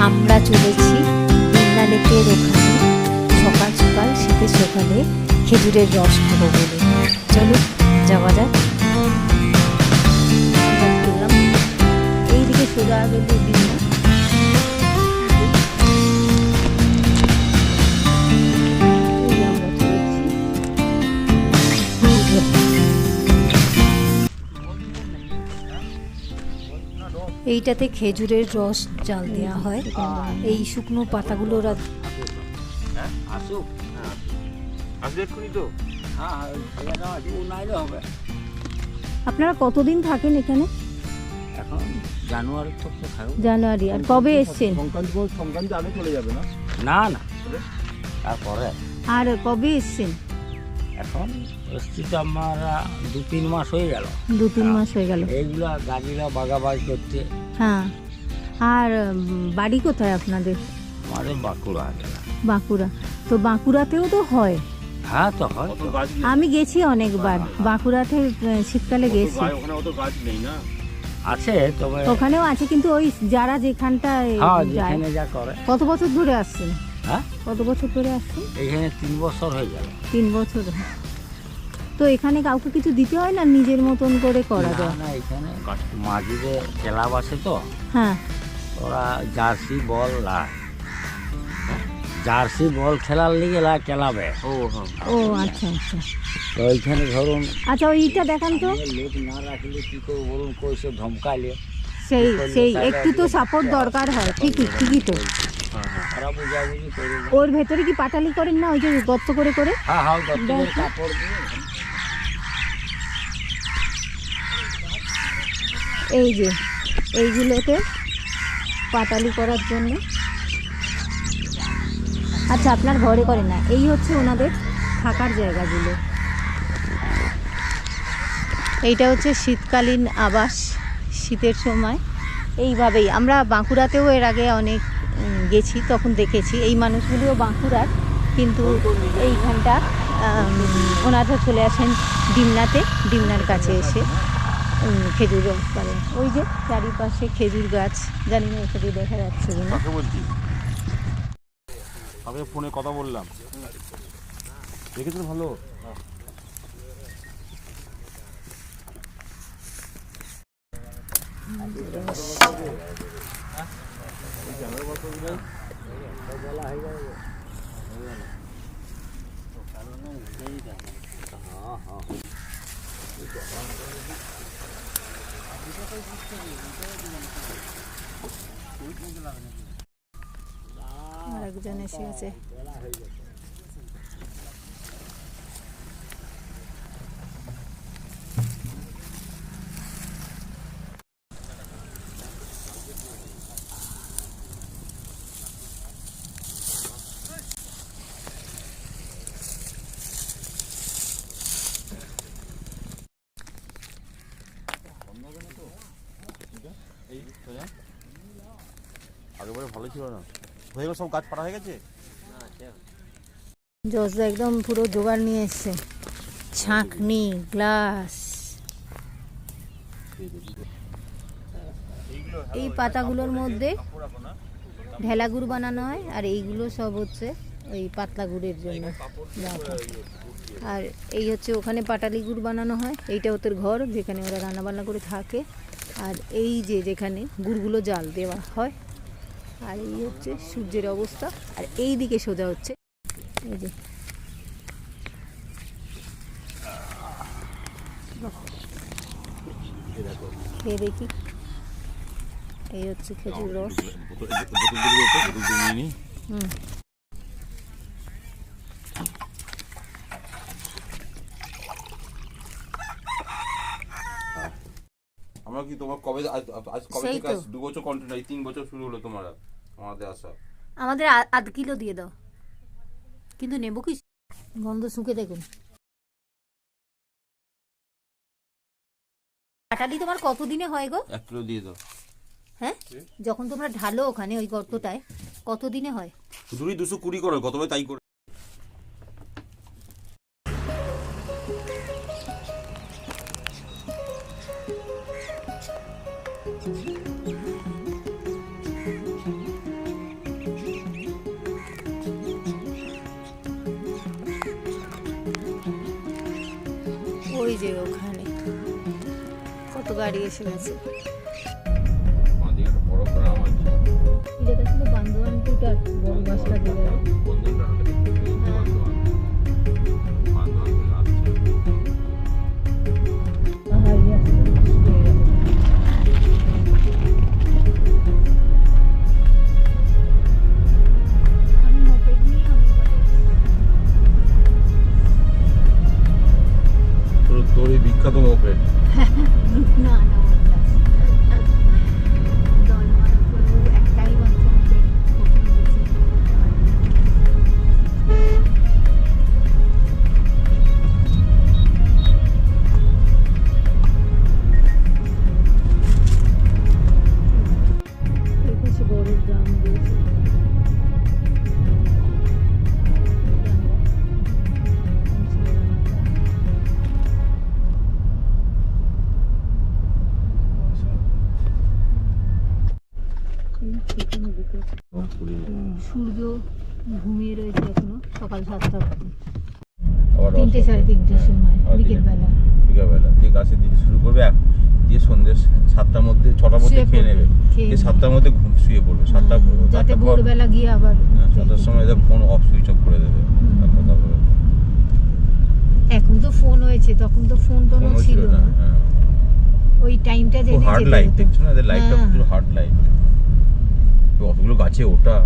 আমরা চলেছি মেঘনা লেকের ওখানে। সকাল সকাল শীতের সকালে খেজুরের রস খাব বলে। চলো, যাওয়া যাক। এইদিকে সোজা গেলে এইটাতে খেজুরের রস জাল দেওয়া হয়। এই শুকনো পাতাগুলো ওরা হ্যাঁ হ্যাঁ আপনারা কতদিন থাকেন এখানে এখন? জানুয়ারি। আর কবে এসছেন? সংক্রান্তি সংক্রান্তি আগে চলে যাবে না? না না। তারপরে। আর কবে এসছেন? এখন এসছি তো আমার দু তিন মাস হয়ে গেল। দু তিন মাস হয়ে গেল। এইগুলা গাড়িরা বাগাবাগি করছে। হ্যাঁ। আর বাড়ি কোথায় আপনাদের? আমাদের বাঁকুড়া বাঁকুড়া। তো বাঁকুড়াতেও তো হয়? হ্যাঁ তো হয়। আমি গেছি অনেকবার। বাঁকুড়াতে শীতকালে গেছি। ওখানে অত গাছ নেই না? আছে তবে ওখানেও আছে কিন্তু ওই যারা যেখানটায় হ্যাঁ যায় কত বছর ধরে আসছেন? হ্যাঁ? কত বছর ধরে আসছেন এখানে তিন বছর হয়ে গেল। তিন বছর। তো এখানে কাউকে কিছু দিতে হয় না নিজের মতন করে করা যায়? না এখানে মাঝিরে ক্লাব আছে তো। হ্যাঁ। ওরা জার্সি বল লা জার্সি বল খেলার লিগে লা খেলাবে ও হ্যাঁ ও। আচ্ছা আচ্ছা। তো ওইখানে ধরুন আচ্ছা ওইটা দেখান তো। লোক না রাখলে কি করব বলুন কইসে ধমকাইলে। সেই সেই একটু তো সাপোর্ট দরকার হয়। ঠিকই ঠিকই তো। ওরা বুঝাবুঝি করবে? ওর ভেতরে কি পাটালি করেন না ওই যে গর্ত করে করে? হ্যাঁ হ্যাঁ। কাপড় দিয়ে। এই যে এইগুলোতে পাটালি করার জন্য। আচ্ছা আপনার ঘরে করে না এই হচ্ছে ওনাদের থাকার জায়গাগুলো। এইটা হচ্ছে শীতকালীন আবাস শীতের সময়। এইভাবেই আমরা বাঁকুড়াতেও এর আগে অনেক গেছি তখন দেখেছি এই মানুষগুলিও বাঁকুড়ার কিন্তু এইখানটা ওনারা চলে আসেন ডিমনাতে ডিমনার কাছে এসে খেজুর রস করেন ওই যে চারিপাশে খেজুর গাছ জানি না এখানে দেখা যাচ্ছে কিনা। আমি ফোনে কথা বললাম। দেখেছেন ভালো? আরেকজন এসে আছে আগেবারে ভালো ছিল না? হয়ে গেল সব গাছ পাড়া হয়ে গেছে? জজদা একদম পুরো জোগাড় নিয়ে এসছে। ছাঁকনি, গ্লাস। এই পাতাগুলোর মধ্যে ঢেলা গুড় বানানো হয়, আর এইগুলো সব হচ্ছে ওই পাতলা গুড়ের জন্য। আর এই হচ্ছে ওখানে পাটালি গুড় বানানো হয় এইটা ওদের ঘর যেখানে ওরা রান্না বান্না করে থাকে। আর এই যে যেখানে গুড়গুলো জাল দেওয়া হয় আর এই হচ্ছে সূর্যের অবস্থা। আর এই দিকে সোজা হচ্ছে। এই যে। খেয়ে দেখি। এই হচ্ছে খেজুর রস। হুম। আমরা কি তোমার কবে আজ কবে থেকে আজ দু বছর কন্টিনিউ তিন বছর শুরু হলো তোমার আমাদের আসা? আমাদের আধ কিলো দিয়ে দাও। কিন্তু নেব কি? গন্ধ শুকে দেখুন। কাটালি তোমার কতদিনে হয় গো? এক কিলো দিয়ে দাও। হ্যাঁ? যখন তোমরা ঢালো ওখানে ওই গর্তটায় কতদিনে হয়? শুধুই দুশো কুড়ি করো গতবার তাই করে। ওই যে ওখানে। কত গাড়ি এসে গেছে। বান্দোয়ান টুটার বড় বাসটা তোর এই ঘুমিয়ে রয়েছে এখনও সকাল সাতটা তিনটে সাড়ে তিনটের সময় আবার বিকেলবেলা। দিয়ে গাছে দিতে শুরু করবে এক দিয়ে সন্ধ্যে সাতটার মধ্যে ছটার মধ্যে খেয়ে নেবে। দিয়ে সাতটার মধ্যে ঘুম শুয়ে পড়বে সাতটা হ্যাঁ, যাতে ভোরবেলা গিয়ে আবার হ্যাঁ, সাতটার সময় এদের ফোন অফ সুইচ অফ করে দেবে। এখন তো ফোন হয়েছে তখন তো ফোন টোনও ছিল না হ্যাঁ। ওই টাইমটা হার্ড। দেখছ না? এদের হ্যাঁ। অতগুলো গাছে ওটা